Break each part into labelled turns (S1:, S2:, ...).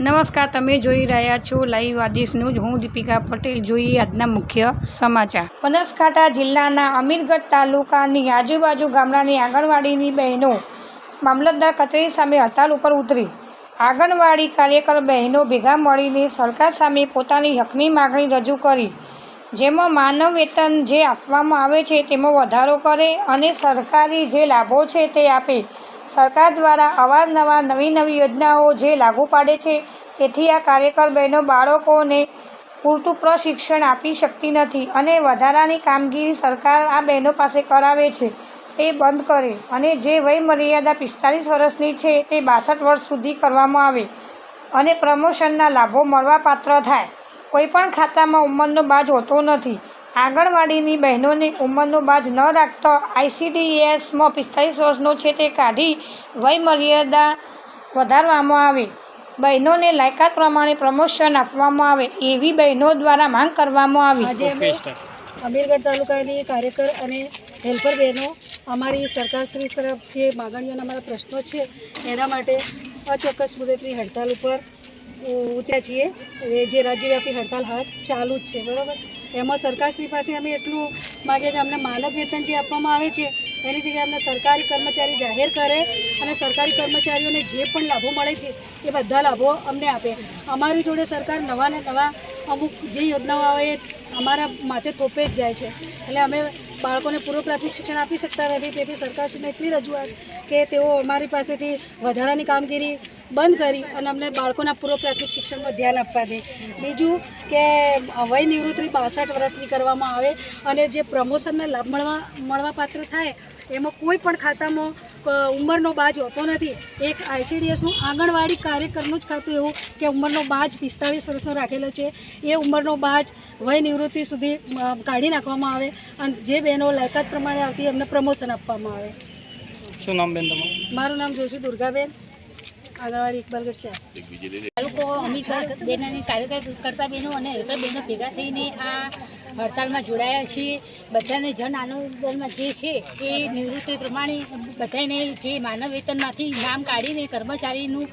S1: નમસ્કાર, તમે જોઈ રહ્યા છો લાઈવ આદેશ ન્યૂઝ હું દીપિકા પટેલ. જોઈએ આજના મુખ્ય સમાચાર. બનાસકાંઠા જિલ્લાના અમીરગઢ તાલુકાની આજુબાજુ ગામડાની આંગણવાડીની બહેનો મામલતદાર કચેરી સામે હડતાલ ઉપર ઉતરી. આંગણવાડી કાર્યકર બહેનો ભેગા મળીને સરકાર સામે પોતાની હકની માગણી રજૂ કરી. જેમાં માનવ વેતન જે આપવામાં આવે છે તેમાં વધારો કરે અને સરકારી જે લાભો છે તે આપે. સરકાર દ્વારા અવારનવાર નવી નવી યોજનાઓ જે લાગુ પાડે છે, તેથી આ કાર્યકર બહેનો બાળકોને પૂરતું પ્રશિક્ષણ આપી શકતી નથી અને વધારાની કામગીરી સરકાર આ બહેનો પાસે કરાવે છે, તે બંધ કરે અને જે વય મર્યાદા પિસ્તાલીસ વર્ષની છે, તે બાસઠ વર્ષ સુધી કરવામાં આવે અને પ્રમોશનના લાભો મળવાપાત્ર થાય. કોઈપણ ખાતામાં ઉંમરનો બાજ હોતો નથી. આંગણવાડીની બહેનોને ઉંમરનો બાજ ન રાખતો આઈસીડીએસમાં પિસ્તાલીસ વર્ષનો છે તે કાઢી વય મર્યાદા વધારવામાં આવે બહેનોને લાયકાત પ્રમાણે પ્રમોશન આપવામાં આવે એવી બહેનો દ્વારા માંગ કરવામાં આવી
S2: આજે અમે અમીરગઢ તાલુકાની કાર્યકર અને હેલ્પર બહેનો અમારી સરકારશ્રી તરફ જે માગણીઓના અમારા પ્રશ્નો છે એના માટે અચોક્કસ મુદતની હડતાલ ઉપર ઉતર્યા છીએ જે રાજ્યવ્યાપી હડતાલ હાથ ચાલુ જ છે બરાબર એમાં સરકારશ્રી પાસે અમે એટલું માગીએ કે અમને માનદ વેતન જે આપવામાં આવે છે, એની જગ્યાએ અમને સરકારી કર્મચારી જાહેર કરે અને સરકારી કર્મચારીઓને જે પણ લાભો મળે છે, એ બધા લાભો અમને આપે. અમારી જોડે સરકાર નવા નવા અમુક જે યોજનાઓ આવે એ અમારા માથે થોપે જ જાય છે. એટલે અમે બાળકોને પૂર્વ પ્રાથમિક શિક્ષણ આપી શકતા નથી. તેથી સરકારશ્રીને એટલી રજૂઆત કે તેઓ અમારી પાસેથી વધારાની કામગીરી બંધ કરી અને અમને બાળકોના પૂર્વ પ્રાથમિક શિક્ષણમાં ધ્યાન આપવા દે. બીજું કે વય નિવૃત્તિ બાસઠ વર્ષની કરવામાં આવે અને જે પ્રમોશનના લાભ મળવા મળવા પાત્ર થાય, એમાં કોઈ પણ ખાતામાં ઉંમરનો બાજ હોતો નથી. એક આઈસીડીએસનું આંગણવાડી કાર્યકરનું જ ખાતું એવું કે ઉંમરનો બાજ પિસ્તાળીસ વર્ષનો રાખેલો છે. એ ઉંમરનો બાજ વય નિવૃત્તિ સુધી કાઢી નાખવામાં આવે અને જે બહેનો લાયકાત પ્રમાણે આવતી એમને પ્રમોશન આપવામાં આવે.
S3: શું નામ બેન તમારું?
S2: મારું નામ જોશી દુર્ગાબેન. આંગણવાડી ઇકબાલગઢ છે.
S4: તાલુકો અમીરગઢ બેનની કાર્યકર કરતા બહેનો અને હેલ્પર બહેનો ભેગા થઈને આ હડતાલમાં જોડાયા છીએ. બધાને જન આંદોલનમાં જે છે એ નિવૃત્તિ પ્રમાણે બધાને જે માનવ વેતનમાંથી નામ કાઢીને કર્મચારીનું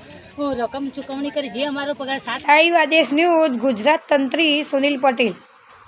S4: રકમ ચૂકવણી કરી, જે અમારો પગાર
S1: લાઈવ આદેશ ન્યૂઝ, ગુજરાત તંત્રી સુનિલ પટેલ.